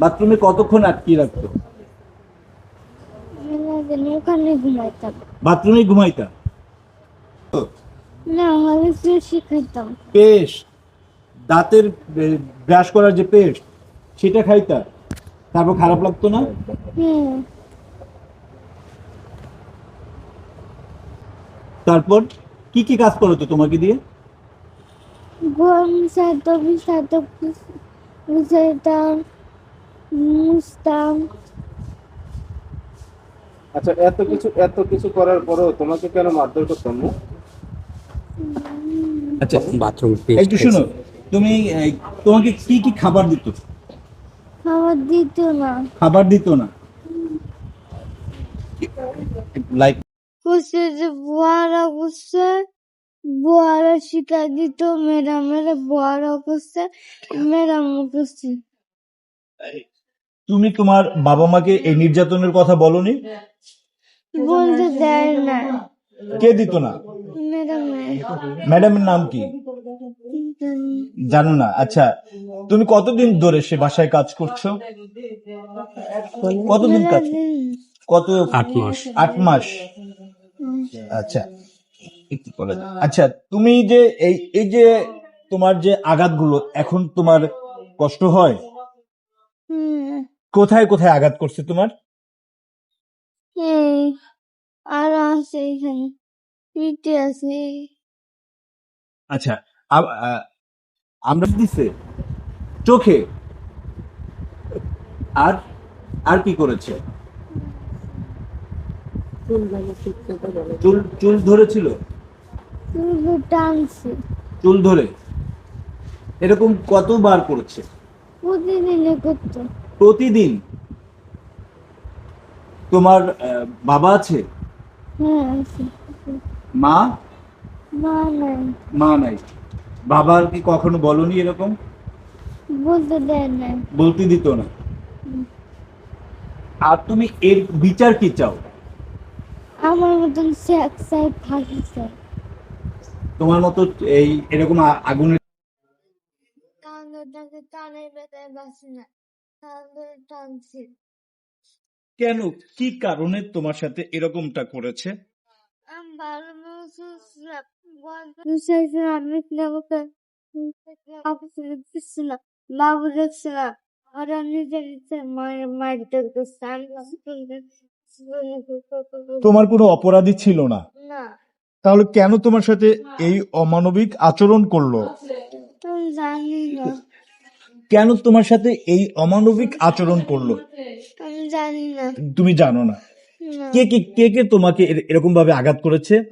বাথরুমে কতক্ষণ আটকিয়ে রাখতো? ওখানে ঘুমাইতাম। বাথরুমে ঘুমাইতা? না হলে শিখাইতাম। পেস্ট। দাঁতের ব্রাশ করার যে পেস্ট সেটা খাইতা? তারপর খারাপ লাগতো না? তারপর কি কি কাজ করতো তোমাকে দিয়ে? গরম মুছতাম আচ্ছা এত কিছু এত কিছু করার পরেও তোমাকে কেন মারধর করতাম না আচ্ছা বাথরুম একটু শোনো তুমি এই, তোমাকে কি কি খাবার দিত? খাবার দিত না। খাবার দিত না। লাইক বসে যে বুয়ারা বসছে বুয়ারা শিখা দিত ম্যাডামের বুয়ারা করছে ম্যাডাম করছে তুমি তোমার বাবা মাকে এই নির্যাতনের কথা বলনি? বলতে দেয় না। কে দিত না? ম্যাডামের নাম কি? জানো না। আচ্ছা তুমি কতদিন ধরে সে বাসায় কাজ করছ? কতদিন কাজ? কত? আট মাস। আট মাস। আচ্ছা একটু বলে আচ্ছা তুমি যে এই এই যে তোমার যে আঘাতগুলো এখন তোমার কষ্ট হয়? হুম কোথায় কোথায় আঘাত করছে তোমার? আর আছে এখানে পিঠে আছে। আচ্ছা আ- আ- আমরা দিছে চোখে। আর আর কি করেছে? চুল চুল ধরেছিল? শুধু টানছে। চুল ধরে। এরকম কতবার করেছে? প্রতিদিনে করতো প্রতিদিন তোমার বাবা আছে? হ্যাঁ মা? মা নাই। বাবার কি কখনো বলনি এরকম? বলতে দেয় না বলতে দিত না। আর তুমি এর বিচার কি চাও? আমার মতন স্যাক স্যাক ফাঁকি স্যাক তোমার মতো এই এরকম আগুনের কান্দটাকে টানে বেতায় বাসি না। কান্দে কেন? কি কারণে তোমার সাথে এরকমটা করেছে? তোমার কোনো অপরাধী ছিল না? তাহলে কেন তোমার সাথে এই অমানবিক আচরণ করল? জানি না। কেন তোমার সাথে এই অমানবিক আচরণ করল? আমি জানি না। তুমি জানো না। কে কে কে কে তোমাকে এর- এরকম ভাবে আঘাত করেছে?